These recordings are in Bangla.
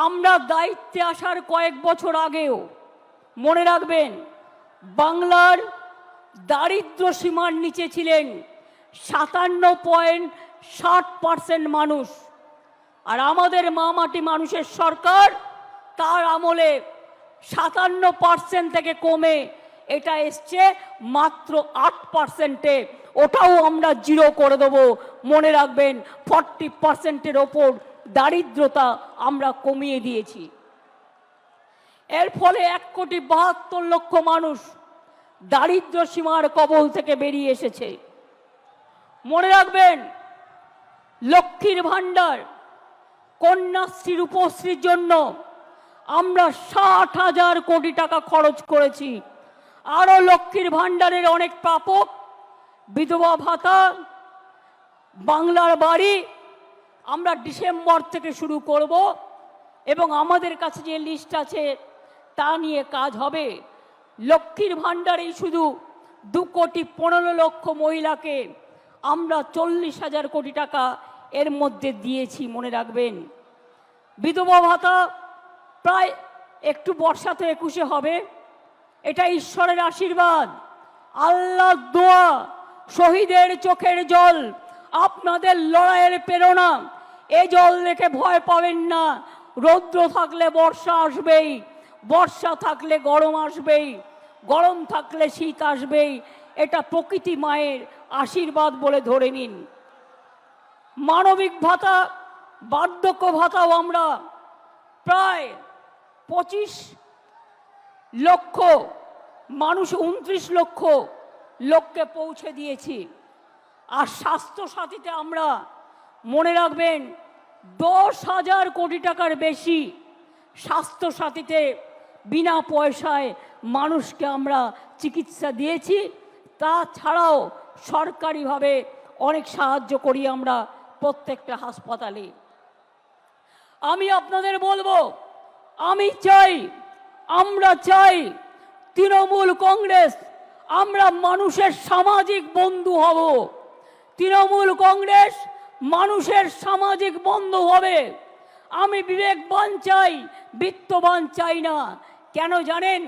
আমরা দায়িত্বে আসার কয়েক বছর আগেও, মনে রাখবেন, বাংলার দারিদ্র সীমার নিচে ছিলেন সাতান্ন পয়েন্ট ষাট পার্সেন্ট মানুষ। আর আমাদের মামাটি মানুষের সরকার, তার আমলে সাতান্ন পার্সেন্ট থেকে কমে এটা এসছে মাত্র আট পার্সেন্টে। ওটাও আমরা জিরো করে দেবো। মনে রাখবেন, ফর্টি পার্সেন্টের ওপর দারিদ্রতা আমরা কমিয়ে দিয়েছি। এর ফলে এক কোটি বাহাত্তর লক্ষ মানুষ দারিদ্র সীমার কবল থেকে বেরিয়ে এসেছে। মনে রাখবেন, লক্ষ্মীর ভাণ্ডার কন্যাশ্রী, রূপশ্রীর জন্য আমরা ষাট হাজার কোটি টাকা খরচ করেছি। আরও লক্ষ্মীর ভাণ্ডারের অনেক প্রাপক, বিধবা ভাতা, বাংলার বাড়ি আমরা ডিসেম্বর থেকে শুরু করব এবং আমাদের কাছে যে লিস্ট আছে, তা নিয়ে কাজ হবে। লক্ষ্মীর ভাণ্ডারেই শুধু দু কোটি পনেরো লক্ষ মহিলাকে আমরা চল্লিশ হাজার কোটি টাকা এর মধ্যে দিয়েছি, মনে রাখবেন। বিধবা ভাতা প্রায় একটু বর্ষাতে একুশে হবে। এটা ঈশ্বরের আশীর্বাদ। আল্লাহ দোয়া শহীদের চোখের জল আপনাদের লড়াইয়ের প্রেরণা। এ জল দেখে ভয় পাবেন না। রৌদ্র থাকলে বর্ষা আসবেই। বর্ষা থাকলে গরম আসবেই। গরম থাকলে শীত আসবেই। এটা প্রকৃতি মায়ের আশীর্বাদ বলে ধরে নিন। মানবিক ভাতা, বার্ধক্য ভাতাও আমরা প্রায় পঁচিশ লক্ষ, মানুষ উনত্রিশ লক্ষ লোককে পৌঁছে দিয়েছি। আর স্বাস্থ্য সাথীতে আমরা মনে রাখবেন, দশ হাজার কোটি টাকার বেশি স্বাস্থ্য সাথীতে বিনা পয়সায় মানুষকে আমরা চিকিৎসা দিয়েছি। তাছাড়াও সরকারিভাবে অনেক সাহায্য করি আমরা প্রত্যেকটা হাসপাতালে। আমি আপনাদের বলব, আমি চাই, আমরা চাই তৃণমূল কংগ্রেস, আমরা মানুষের সামাজিক বন্ধু হব। তৃণমূল কংগ্রেস মানুষের সামাজিক বন্ধু হবে। আমি বিবেকবান চাই, বিত্তবান চাই না। কেন জানেন?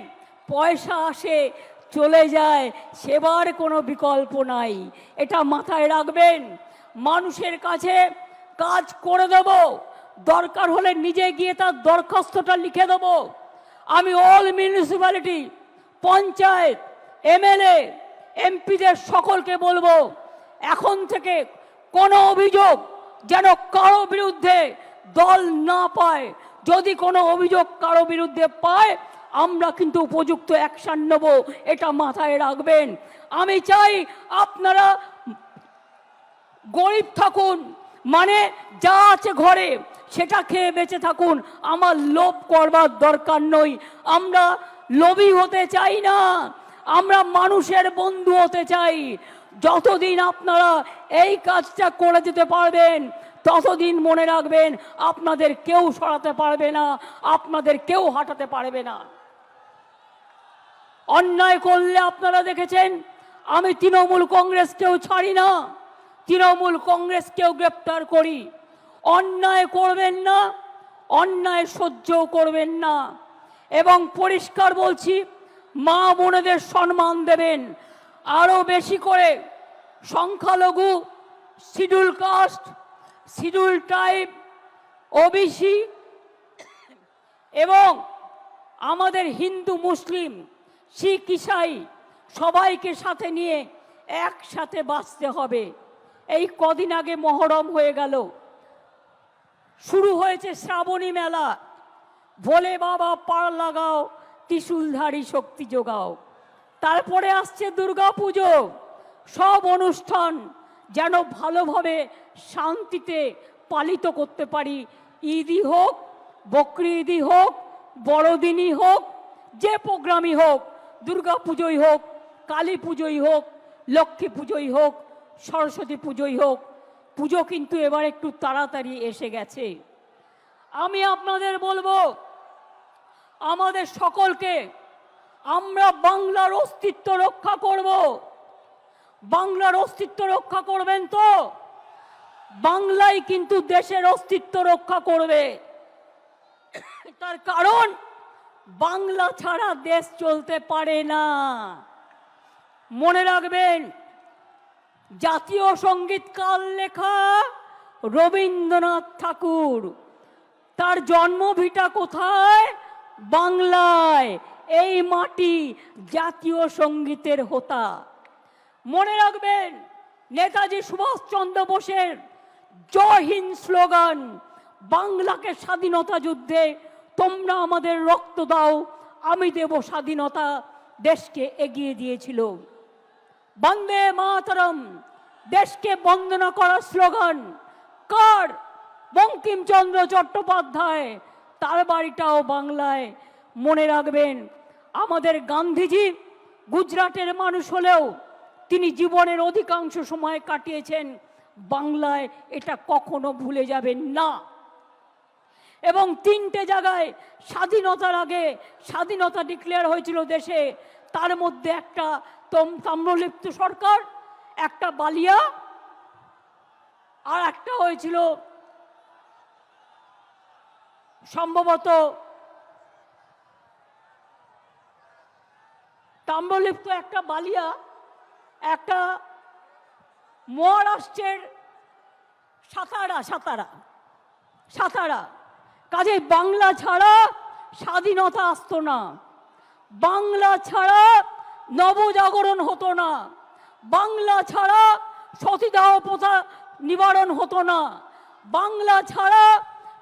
পয়সা আসে, চলে যায়, সেবার কোনো বিকল্প নাই। এটা মাথায় রাখবেন। মানুষের কাছে কাজ করে দেব। দরকার হলে নিজে গিয়ে তার দরখাস্তটা লিখে দেব। আমি অল মিউনিসিপ্যালিটি, পঞ্চায়েত, এমএলএ, এমপিদের সকলকে বলব এখন থেকে কোনো অভিযোগ যেন কারও বিরুদ্ধে দল না পায়। যদি কোনো অভিযোগ কারও বিরুদ্ধে পায়, আমরা কিন্তু উপযুক্ত অ্যাকশন নেব, এটা মাথায় রাখবেন। আমি চাই আপনারা গরিব থাকুন মানে যা আছে ঘরে, সেটা খেয়ে বেঁচে থাকুন। আমার লোভ করবার দরকার নই আমরা লোভী হতে চাই না। আমরা মানুষের বন্ধু হতে চাই। যতদিন আপনারা এই কাজটা করে যেতে পারবেন, ততদিন মনে রাখবেন আপনাদের কেউ সরাতে পারবে না, আপনাদের কেউ হাঁটাতে পারবে না। অন্যায় করলে আপনারা দেখেছেন, আমি তৃণমূল কংগ্রেসকেও ছাড়ি না, তৃণমূল কংগ্রেসকেও গ্রেপ্তার করি। অন্যায় করবেন না, অন্যায় সহ্যও করবেন না। এবং পরিষ্কার বলছি মা বোনেদের সম্মান দেবেন। আরও বেশি করে সংখ্যালঘু, schedule caste, schedule type, OBC এবং আমাদের হিন্দু, মুসলিম, শিখ, ইসাই সবাইকে সাথে নিয়ে একসাথে বাঁচতে হবে। এই কদিন আগে মহরম হয়ে গেল। শুরু হয়েছে শ্রাবণী মেলা। ভোলে বাবা পার লাগাও ত্রিশুলধারী শক্তি যোগাও। তারপরে আসছে দুর্গা পুজো সব অনুষ্ঠান যেন ভালোভাবে শান্তিতে পালিত করতে পারি। ঈদই হোক, বকরি ঈদই হোক, বড়দিনই হোক, যে প্রোগ্রামই হোক দুর্গা পুজোই হোক, কালী পুজোই হোক, লক্ষ্মী পুজোই হোক, সরস্বতী পুজোই হোক, পুজো কিন্তু এবার একটু তাড়াতাড়ি এসে গেছে। আমি আপনাদের বলব আমাদের সকলকে আমরা বাংলার অস্তিত্ব রক্ষা করব। বাংলার অস্তিত্ব রক্ষা করবেন তো? বাংলাই কিন্তু দেশের অস্তিত্ব রক্ষা করবে। তার কারণ, বাংলা ছাড়া দেশ চলতে পারে না। মনে রাখবেন, জাতীয় সংগীত কাল লেখা রবীন্দ্রনাথ ঠাকুর। তার জন্মভিটা কোথায়? বাংলায় এই মাটি জাতীয় সঙ্গীতের হোতা। মনে রাখবেন, নেতাজি সুভাষচন্দ্র বোসের জয় হিন্দ স্লোগান, বাংলাকে স্বাধীনতা যুদ্ধে তোমরা আমাদের রক্ত দাও, আমি দেব স্বাধীনতা, দেশকে এগিয়ে দিয়েছিল। বন্দে মাতরম, দেশকে বন্দনা করার স্লোগান কার? বঙ্কিমচন্দ্র চট্টোপাধ্যায় তার বাড়িটাও বাংলায় মনে রাখবেন। আমাদের গান্ধীজি গুজরাটের মানুষ হলেও তিনি জীবনের অধিকাংশ সময় কাটিয়েছেন বাংলায়। এটা কখনো ভুলে যাবেন না। এবং তিনটে জায়গায় স্বাধীনতার আগে স্বাধীনতা ডিক্লেয়ার হয়েছিল দেশে। তার মধ্যে একটা তম তাম্রলিপ্ত সরকার, একটা বালিয়া, আর একটা হয়েছিল সম্ভবত তাম্রলিপ্ত একটা বালিয়া, একটা মহারাষ্ট্রের সাতারা সাতারা সাতারা। কাজে বাংলা ছাড়া স্বাধীনতা আসতো না। বাংলা ছাড়া নবজাগরণ হতো না। বাংলা ছাড়া সতীদাহ প্রথা নিবারণ হতো না। বাংলা ছাড়া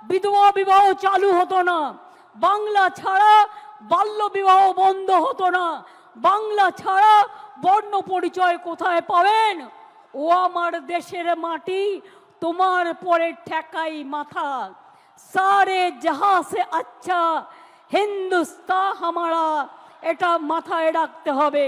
বিধবা বিবাহ চালু হতো না। বাংলা ছাড়া বাল্য বিবাহ বন্ধ হতো না। বাংলা ছাড়া বর্ণ পরিচয় কোথায় পাবেন? ও আমার দেশের মাটি, তোমার পরে ঠেকাই মাথা। সারে জাহা সে আচ্ছা হিন্দুস্তা হামারা, এটা মাথায় রাখতে হবে।